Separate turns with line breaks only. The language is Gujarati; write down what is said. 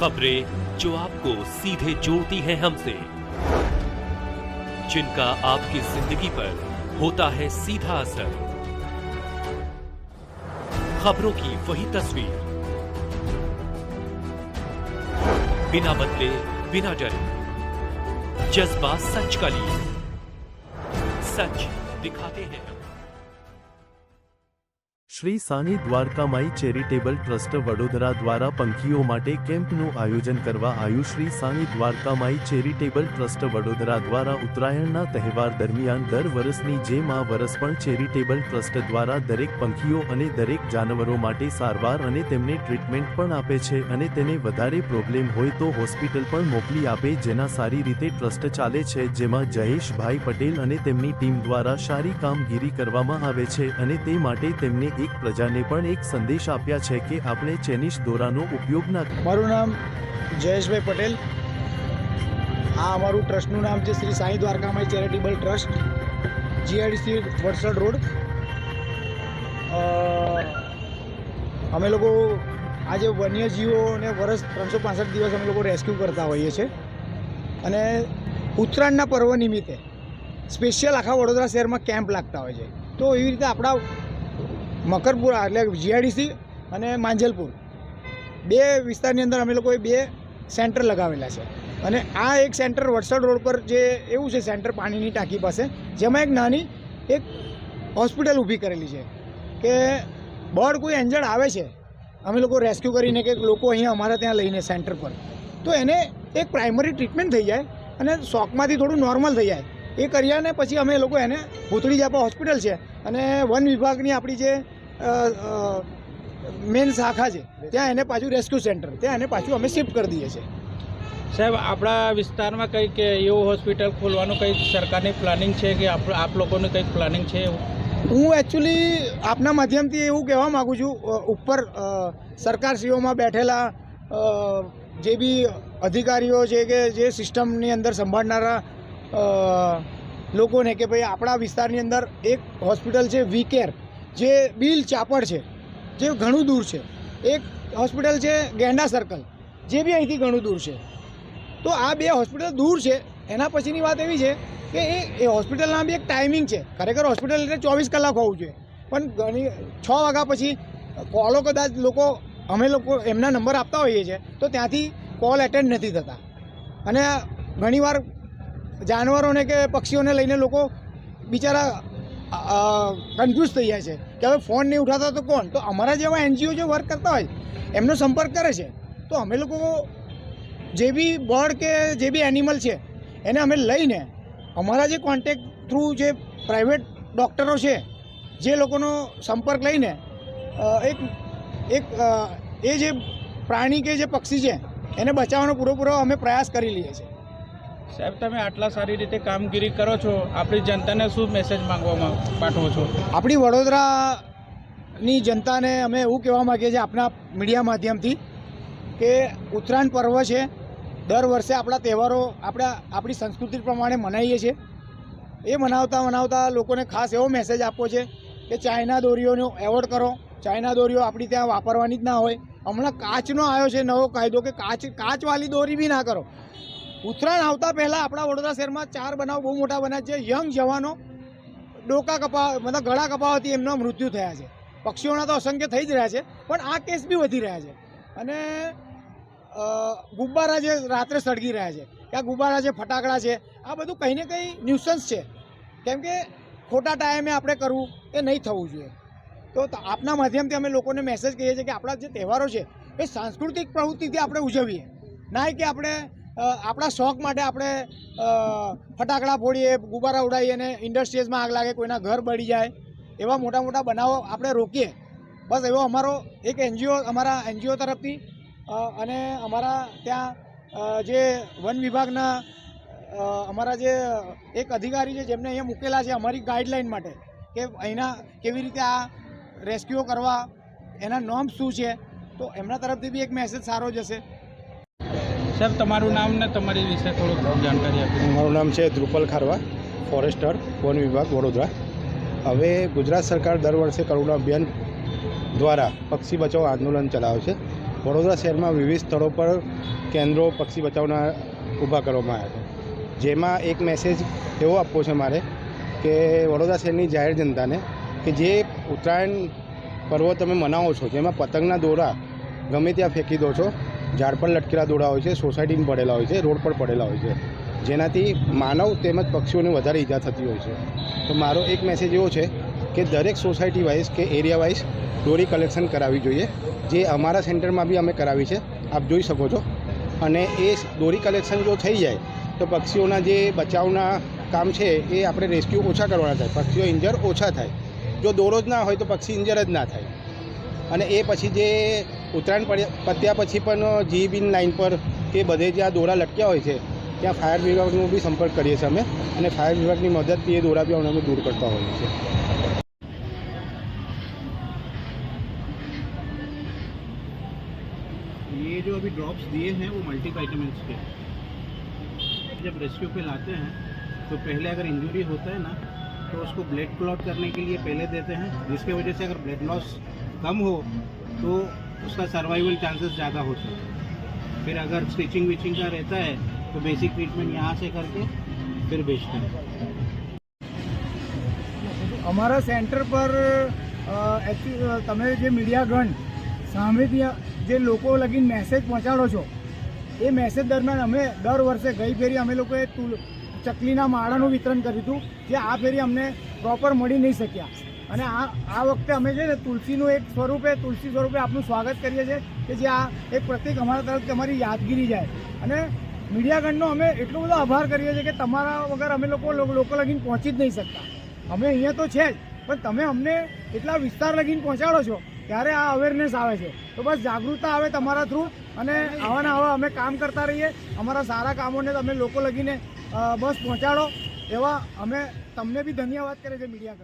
खबरें जो आपको सीधे जोड़ती हैं हमसे। जिनका आपकी ज़िंदगी पर होता है सीधा असर। खबरों की वही तस्वीर। बिना बदले, बिना डरे। जज्बा सच का लिए। सच दिखाते हैं।
શ્રી સાની દ્વારકામાઈ ચેરિટેબલ ટ્રસ્ટ વડોદરા દ્વારા પંખીઓ માટે કેમ્પનું આયોજન કરવા આવ્યું શ્રી સાની દ્વારકામાઈ ચેરિટેબલ ટ્રસ્ટ વડોદરા દ્વારા ઉત્તરાયણના તહેવાર દરમિયાન દર વર્ષની જેમ આ વર્ષ પણ ચેરિટેબલ ટ્રસ્ટ દ્વારા દરેક પંખીઓ અને દરેક જાનવરો માટે સારવાર અને તેમને ટ્રીટમેન્ટ પણ આપે છે અને તેને વધારે પ્રોબ્લેમ હોય તો હોસ્પિટલ પણ મોકલી આપે જેના સારી રીતે ટ્રસ્ટ ચાલે છે, જેમાં જયેશભાઈ પટેલ અને તેમની ટીમ દ્વારા સારી કામગીરી કરવામાં આવે છે અને તે માટે તેમને એક પ્રજાને પણ એક સંદેશ આપ્યા છે કે આપણે ચેનિશ દોરાનો ઉપયોગ ન
મારું નામ જયેશભાઈ પટેલ. આ અમારું ટ્રસ્ટનું નામ છે Shri Sai Dwarkamai charitable trust GIDC Vadsad road. અમે લોકો આજે વન્યજીવોને વર્ષ ત્રણસો પાંસઠ દિવસ અમે લોકો રેસ્ક્યુ કરતા હોઈએ છીએ. અને ઉત્તરાયણના પર્વ નિમિત્તે સ્પેશિયલ આખા વડોદરા શહેરમાં કેમ્પ લાગતા હોય છે. તો એવી રીતે આપણા મકરપુરા, એટલે જીઆઈડીસી અને માંજલપુર. બે વિસ્તારની અંદર અમે લોકોએ બે સેન્ટર લગાવેલા છે. અને આ એક સેન્ટર વડસડ રોડ પર જે એવું છે સેન્ટર પાણીની ટાંકી પાસે, જેમાં એક નાની એક હોસ્પિટલ ઊભી કરેલી છે. કે બર્ડ કોઈ એન્જર્ડ આવે છે, અમે લોકો રેસ્ક્યુ કરીને કે લોકો અહીંયા અમારા ત્યાં લઈને સેન્ટર પર. તો એને એક પ્રાઇમરી ટ્રીટમેન્ટ થઈ જાય અને શોકમાંથી થોડું નોર્મલ થઈ જાય. એ કર્યા ને પછી અમે લોકો એને ભૂતળી જાપા હોસ્પિટલ છે અને વન વિભાગની આપણી જે મેન શાખા છે. ત્યાં એને પાછું રેસ્ક્યુ સેન્ટર ત્યાં એને પાછું અમે શિફ્ટ કરી દઈએ છીએ.
સાહેબ આપણા વિસ્તારમાં કંઈક એવું હોસ્પિટલ ખોલવાનું કંઈક સરકારની પ્લાનિંગ છે કે આપ આપ લોકોનું કંઈક પ્લાનિંગ છે એવું?
હું એકચ્યુઅલી આપના માધ્યમથી એવું કહેવા માગું છું ઉપર સરકારશ્રીઓમાં બેઠેલા જે બી અધિકારીઓ છે કે જે સિસ્ટમની અંદર સંભાળનારા લોકોને કે ભાઈ આપણા વિસ્તારની અંદર એક હોસ્પિટલ છે વી કેર. જે બિલ ચાપડ છે, જે ઘણું દૂર છે, એક હોસ્પિટલ છે ગેંડા સર્કલ જે બી અહીંથી ઘણું દૂર છે. તો આ બે હોસ્પિટલ દૂર છે, એના પછીની વાત એવી છે કે એ હોસ્પિટલના બી એક ટાઈમિંગ છે. ખરેખર હોસ્પિટલ એટલે ચોવીસ કલાક હોવું જોઈએ. પણ ઘણી, છ વાગ્યા પછી કોલો કદાચ લોકો, અમે લોકો એમના નંબર આપતા હોઈએ છીએ, તો ત્યાંથી કોલ એટેન્ડ નથી થતા. અને ઘણીવાર જાનવરોને કે પક્ષીઓને લઈને લોકો બિચારા કન્ફ્યુઝ થઈ જાય છે કે હવે ફોન નહીં ઉઠાતા તો કોણ? તો અમારા જેવા એનજીઓ જે વર્ક કરતા હોય, એમનો સંપર્ક કરે છે. તો અમે લોકો જે બી બર્ડ કે જે બી એનિમલ છે, એને અમે લઈને અમારા જે કોન્ટેક થ્રુ જે પ્રાઇવેટ ડૉક્ટરો છે, જે લોકોનો સંપર્ક લઈને એક એક એ જે પ્રાણી કે જે પક્ષી છે, એને બચાવવાનો પૂરેપૂરો અમે પ્રયાસ કરી લઈએ છીએ.
સાહેબ, તમે આટલા સારી રીતે કામગીરી કરો છો. આપણી જનતાને શું મેસેજ માંગવામાં પાઠવો છો?
આપણી વડોદરાની જનતાને અમે એવું કહેવા માગીએ છીએ આપણા મીડિયા માધ્યમથી કે ઉત્તરાયણ પર્વ છે. દર વર્ષે આપણા તહેવારો આપણા, આપણી સંસ્કૃતિ પ્રમાણે મનાવીએ છીએ. એ મનાવતા મનાવતા લોકોને ખાસ એવો મેસેજ આપવો છે કે ચાઇના દોરીઓનો એવોર્ડ કરો. ચાઇના દોરીઓ આપણી ત્યાં વાપરવાની જ ના હોય. હમણાં કાચનો આવ્યો છે નવો કાયદો કે કાચ, કાચવાળી દોરી બી ના કરો. ઉત્તરાયણ આવતા પહેલાં આપણા વડોદરા શહેરમાં ચાર બનાવ બહુ મોટા બન્યા છે. યંગ જવાનો ડોકા કપા, મતલબ ગળા કપાવાથી એમના મૃત્યુ થયા છે. પક્ષીઓના તો અસંખ્ય થઈ જ રહ્યા છે, પણ આ કેસ બી વધી રહ્યા છે. અને ગુબ્બારા જે રાત્રે સળગી રહ્યા છે, કે ગુબ્બારા છે ફટાકડા છે, આ બધું કંઈ ને કંઈ ન્યુસન્સ છે. કેમ કે ખોટા ટાઈમે આપણે કરવું એ નહીં થવું જોઈએ. તો આપના માધ્યમથી અમે લોકોને મેસેજ કહીએ છીએ કે આપણા જે તહેવારો છે, એ સાંસ્કૃતિક પ્રવૃત્તિથી આપણે ઉજવીએ. ના કે આપણે આપણા શોખ માટે આપણે ફટાકડા ફોડીએ, ગુબ્બારા ઉડાવીએ અને ઇન્ડસ્ટ્રીઝમાં આગ લાગે, કોઈના ઘર બળી જાય, એવા મોટા મોટા બનાવો આપણે રોકીએ. બસ એવો અમારો એક એનજીઓ, અમારા એનજીઓ તરફથી અને અમારા ત્યાં જે વન વિભાગના અમારા જે એક અધિકારી છે, જેમને અહીંયા મૂકેલા છે અમારી ગાઈડલાઈન માટે, કે અહીંના કેવી રીતે આ રેસ્ક્યુ કરવા, એના નોર્મ્સ શું છે, તો એમના તરફથી બી એક મેસેજ સારો જશે.
સાહેબ તમારું નામ ને તમારી વિશે થોડુંક જાણકારી આપી
મારું નામ છે ધ્રુપલ ખારવા, ફોરેસ્ટર, વન વિભાગ, વડોદરા. હવે ગુજરાત સરકાર દર વર્ષે કરુણા અભિયાન દ્વારા પક્ષી બચાવ આંદોલન ચલાવે છે. વડોદરા શહેરમાં વિવિધ સ્થળો પર કેન્દ્રો પક્ષી બચાવના ઊભા કરવામાં આવ્યા છે. જેમાં એક મેસેજ એવો આપવો છે મારે કે વડોદરા શહેરની જાહેર જનતાને કે જે ઉત્તરાયણ પર્વ તમે મનાવો છો, જેમાં પતંગના દોરા ગમે ત્યાં ફેંકી દો છો ઝાડ પર લટકેલા દોડા હોય છે, સોસાયટીમાં પડેલા હોય છે, રોડ પર પડેલા હોય છે. જેનાથી માનવ તેમજ પક્ષીઓને વધારે ઈજા થતી હોય છે. તો મારો એક મેસેજ એવો છે કે દરેક સોસાયટી વાઇઝ કે એરિયા વાઇઝ દોરી કલેક્શન કરાવવી જોઈએ. જે અમારા સેન્ટરમાં બી અમે કરાવી છે. આપ જોઈ શકો છો. અને એ દોરી કલેક્શન જો થઈ જાય, તો પક્ષીઓના જે બચાવના કામ છે એ આપણે રેસ્ક્યુ ઓછા કરવાના થાય. પક્ષીઓ ઇન્જર ઓછા થાય. જો દોરો જ ના હોય તો પક્ષી ઇન્જર જ ના થાય. અને એ પછી જે ઉત્તરાયણ પડ્યા પત્યા પછી પણ જીબીન લાઇન પર કે બધે જ્યાં દોરા લટક્યા હોય છે ત્યાં ફાયર વિભાગનો બી સંપર્ક કરીએ છીએ અમે અને ફાયર વિભાગની મદદથી એ દોરા બી અમે દૂર કરતા હોઈએ છીએ
ये जो अभी ड्रॉप्स दिए हैं वो मल्टी वाइटामिन्स के जब रेस्क्यू पे लाते हैं तो पहले अगर इंजरी होता है ना तो उसको ब्लड क्लॉट करने के लिए पहले देते हैं जिसके वजह से अगर ब्लड लॉस कम हो तो उसका सर्वाइवल चांसेस ज़्यादा होते हैं फिर अगर स्टिचिंग विचिंग का रहता है तो बेसिक ट्रीटमेंट यहाँ से करके फिर बेचते हैं
અમારા સેન્ટર પર એકચ્યુઅલી તમે જે મીડિયાગણ સામેથી જે લોકો લગીને મેસેજ પહોંચાડો છો એ મેસેજ દરમિયાન અમે દર વર્ષે ગઈ ફેરી અમે લોકોએ તુલ ચકલીના માળાનું વિતરણ કર્યું હતું જે આ ફેરી અમને પ્રોપર મળી નહીં શક્યા અને આ આ વખતે અમે છે ને તુલસીનું એક સ્વરૂપે, તુલસી સ્વરૂપે આપનું સ્વાગત કરીએ છીએ કે જે આ એક પ્રતિક અમારા તરફથી અમારી યાદગીરી જાય. અને મીડિયાગણનો અમે એટલો બધો આભાર કરીએ છીએ કે તમારા વગર અમે લોકો લોકો લગીને પહોંચી જ નહીં શકતા. અમે અહીંયા તો છે જ, પણ તમે અમને એટલા વિસ્તાર લગીને પહોંચાડો છો, ત્યારે આ અવેરનેસ આવે છે. તો બસ જાગૃતતા આવે તમારા થ્રુ અને આવાના આવા અમે કામ કરતા રહીએ. અમારા સારા કામોને તમે લોકો લગીને બસ પહોંચાડો. એવા અમે તમને બી ધન્યવાદ કરે છે મીડિયા